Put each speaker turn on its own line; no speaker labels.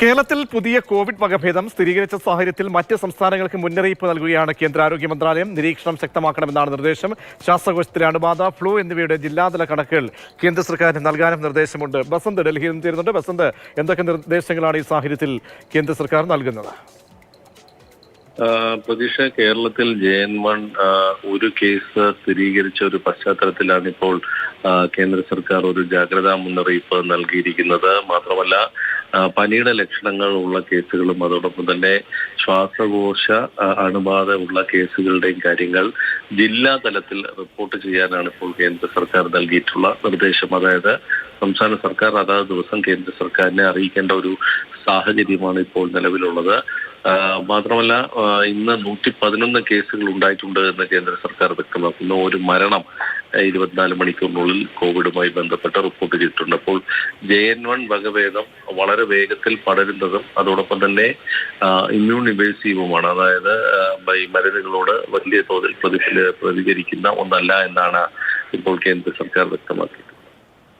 കേരളത്തിൽ പുതിയ കോവിഡ് വകഭേദം സ്ഥിരീകരിച്ച സാഹചര്യത്തിൽ മറ്റ് സംസ്ഥാനങ്ങൾക്ക് മുന്നറിയിപ്പ് നൽകുകയാണ് കേന്ദ്ര ആരോഗ്യ മന്ത്രാലയം. നിരീക്ഷണം ശക്തമാക്കണമെന്നാണ് നിർദ്ദേശം. ശ്വാസകോശത്തിലെ അണുബാധ ഫ്ലൂ എന്നിവയുടെ ജില്ലാതല കണക്കുകൾ കേന്ദ്ര സർക്കാരിന് നൽകാനും നിർദ്ദേശമുണ്ട്. ബസന്ത് ഡൽഹിയിൽ നിന്ന് ചേരുന്നുണ്ട്. ബസന്ത് എന്തൊക്കെ നിർദ്ദേശങ്ങളാണ് ഈ സാഹചര്യത്തിൽ കേന്ദ്ര സർക്കാർ നൽകുന്നത്?
പ്രതീക്ഷ കേരളത്തിൽ ജെ എൻ വൺ ഒരു കേസ് സ്ഥിരീകരിച്ച ഒരു പശ്ചാത്തലത്തിലാണ് ഇപ്പോൾ കേന്ദ്ര സർക്കാർ ഒരു ജാഗ്രതാ മുന്നറിയിപ്പ് നൽകിയിരിക്കുന്നത്. മാത്രമല്ല പനിയുടെ ലക്ഷണങ്ങൾ ഉള്ള കേസുകളും അതോടൊപ്പം തന്നെ ശ്വാസകോശ അണുബാധ ഉള്ള കേസുകളുടെയും കാര്യങ്ങൾ ജില്ലാ തലത്തിൽ റിപ്പോർട്ട് ചെയ്യാനാണ് ഇപ്പോൾ കേന്ദ്ര സർക്കാർ നൽകിയിട്ടുള്ള നിർദ്ദേശം. അതായത് സംസ്ഥാന സർക്കാർ അതാത് ദിവസം കേന്ദ്ര സർക്കാരിനെ അറിയിക്കേണ്ട ഒരു സാഹചര്യമാണ് ഇപ്പോൾ നിലവിലുള്ളത്. മാത്രമല്ല ഇന്ന് നൂറ്റി പതിനൊന്ന് കേസുകൾ ഉണ്ടായിട്ടുണ്ട് എന്ന് കേന്ദ്ര സർക്കാർ വ്യക്തമാക്കുന്നു. ഒരു മരണം ഇരുപത്തിനാല് മണിക്കൂറിനുള്ളിൽ കോവിഡുമായി ബന്ധപ്പെട്ട് റിപ്പോർട്ട് ചെയ്തിട്ടുണ്ട്. അപ്പോൾ ജെ എൻ വൺ വകഭേദം വളരെ വേഗത്തിൽ പടരുന്നതും അതോടൊപ്പം തന്നെ ഇമ്മ്യൂൺ ഇവേസീവുമാണ് അതായത് ഈ മരുന്നുകളോട് വലിയ തോതിൽ പ്രതി പ്രതികരിക്കുന്ന ഒന്നല്ല എന്നാണ് ഇപ്പോൾ കേന്ദ്ര സർക്കാർ വ്യക്തമാക്കിയത്